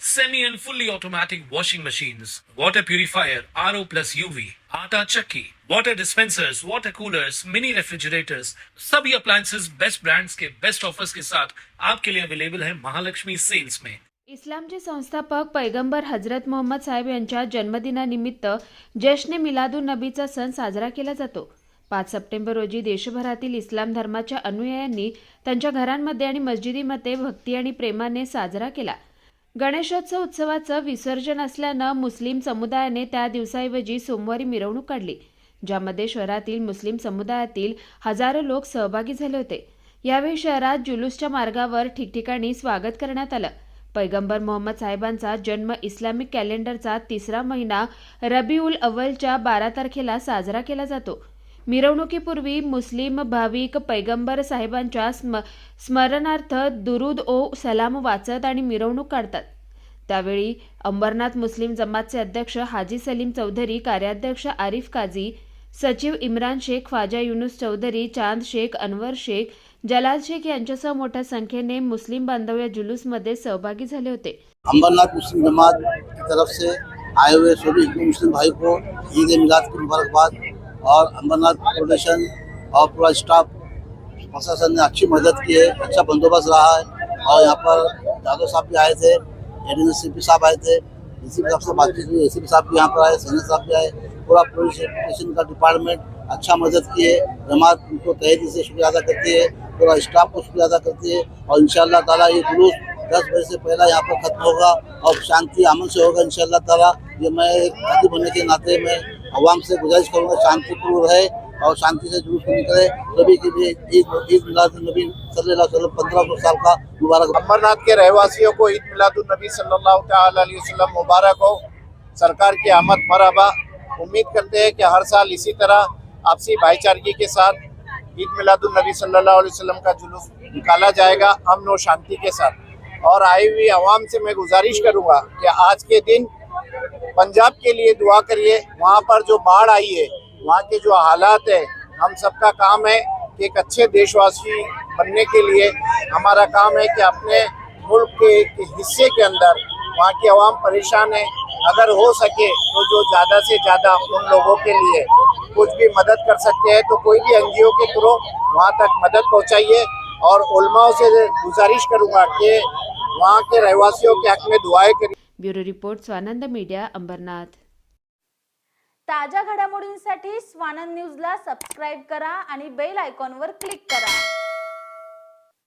semi and fully automatic washing machines, water purifier, RO plus UV, आटा चक्की, water dispensers, water coolers, mini refrigerators, सभी appliances best brands के best offers के साथ आपके लिए अवेलेबल है महालक्ष्मी सेल्स में इस्लामचे संस्थापक पैगंबर हजरत मोहम्मद साहेब यांच्या जन्मदिनानिमित्त जश्ने मिलादुन नबीचा सण साजरा केला जातो. पाच सप्टेंबर रोजी देशभरातील इस्लाम धर्माच्या अनुयायांनी त्यांच्या घरांमध्ये आणि मस्जिदीमध्ये भक्ती आणि प्रेमाने साजरा केला. गणेशोत्सव उत्सवाचं विसर्जन असल्यानं मुस्लिम समुदायाने त्या दिवसाऐवजी सोमवारी मिरवणूक काढली ज्यामध्ये शहरातील मुस्लिम समुदायातील हजारो लोक सहभागी झाले होते. यावेळी शहरात जुलूसच्या मार्गावर ठिकठिकाणी स्वागत करण्यात आलं. पैगंबर मोहम्मद साहेबांचा जन्म इस्लामिक कॅलेंडरचा तिसरा महिना रबी उल अव्वलच्या बारा तारखेला साजरा केला जातो. मिरवणुकीपूर्वी मुस्लिम भाविक पैगंबर साहेबांच्या स्म स्मरणार्थ दुरुद ओ सलाम वाचत आणि मिरवणूक काढतात. त्यावेळी अंबरनाथ मुस्लिम जमातचे अध्यक्ष हाजी सलीम चौधरी कार्याध्यक्ष आरिफ काझी सचिव इम्रान शेख ख्वाजा युनुस चौधरी चांद शेख अनवर शेख जलाल शेख यांच्यासह मोठ्या संख्येने मुस्लिम बांधव या जुलूसमध्ये सहभागी झाले होते. अंबरनाथ मुस्लिम जमात की तरफ से आए हुए सभी मुस्लिम भाई को ईद मिलाद की मुबारकबाद और अम्बरनाथ फाउंडेशन और पूरा स्टाफ प्रशासन ने अच्छी मदद की है अच्छा बंदोबस्त रहा है। और यहाँ पर यादव साहब भी आए थे एडिशनल सी पी साहब आए थे डी सी पी साहब से बातचीत हुई ए सी पी साहब भी यहाँ पर आए सैनिक साहब भी आए। पूरा पुलिस स्टेशन का डिपार्टमेंट अच्छा मदद की है, जमात उनको तहे दिल से शुक्रिया अदा करती है, पूरा स्टाफ को शुक्रिया अदा करती है। और इन ताला ये जुलूस दस बजे से पहला यहाँ पर खत्म होगा और शांति अमन से होगा इन ताला। ये मैं एक खतीब होने के नाते मैं आवाम से गुजारिश करूँगा, शांतिपूर्ण रहे और शांति से जुलूस निकले। सभी के लिए ईद ईद मिलाद नबी सल्लल्लाहु पंद्रह सौ साल का मुबारक। अमरनाथ के रहवासियों को ईद मिलादुलनबी वसल्लम मुबारक हो। सरकार की आमद मरहबा। उम्मीद करते हैं कि हर साल इसी तरह आपसी भाईचारगी के साथ ईद मिलादुलनबी सल्लल्लाहु अलैहि वसल्लम का जुलूस निकाला जाएगा। अमन और शांति के साथ। और आई हुई आवाम से मैं गुजारिश करूँगा कि आज के दिन पंजाब के लिए दुआ करिए। वहाँ पर जो बाढ़ आई है, वहाँ के जो हालात है, हम सबका काम है कि एक अच्छे देशवासी बनने के लिए। हमारा काम है कि अपने मुल्क के एक हिस्से के अंदर वहाँ की आवाम परेशान है। अगर हो सके तो जो ज़्यादा से ज़्यादा उन लोगों के लिए कुछ भी मदद कर सकते हैं तो कोई भी एनजीओ के थ्रू वहाँ तक मदद पहुँचाइए। और उलमाओं से गुजारिश करूँगा कि वहाँ के रहवासियों के हक में दुआएं करिए bureau report Swanand media Ambernath. ताज्या घडामोडींसाठी स्वानंद न्यूजला सबस्क्राईब करा आणि बेल आयकॉनवर क्लिक करा.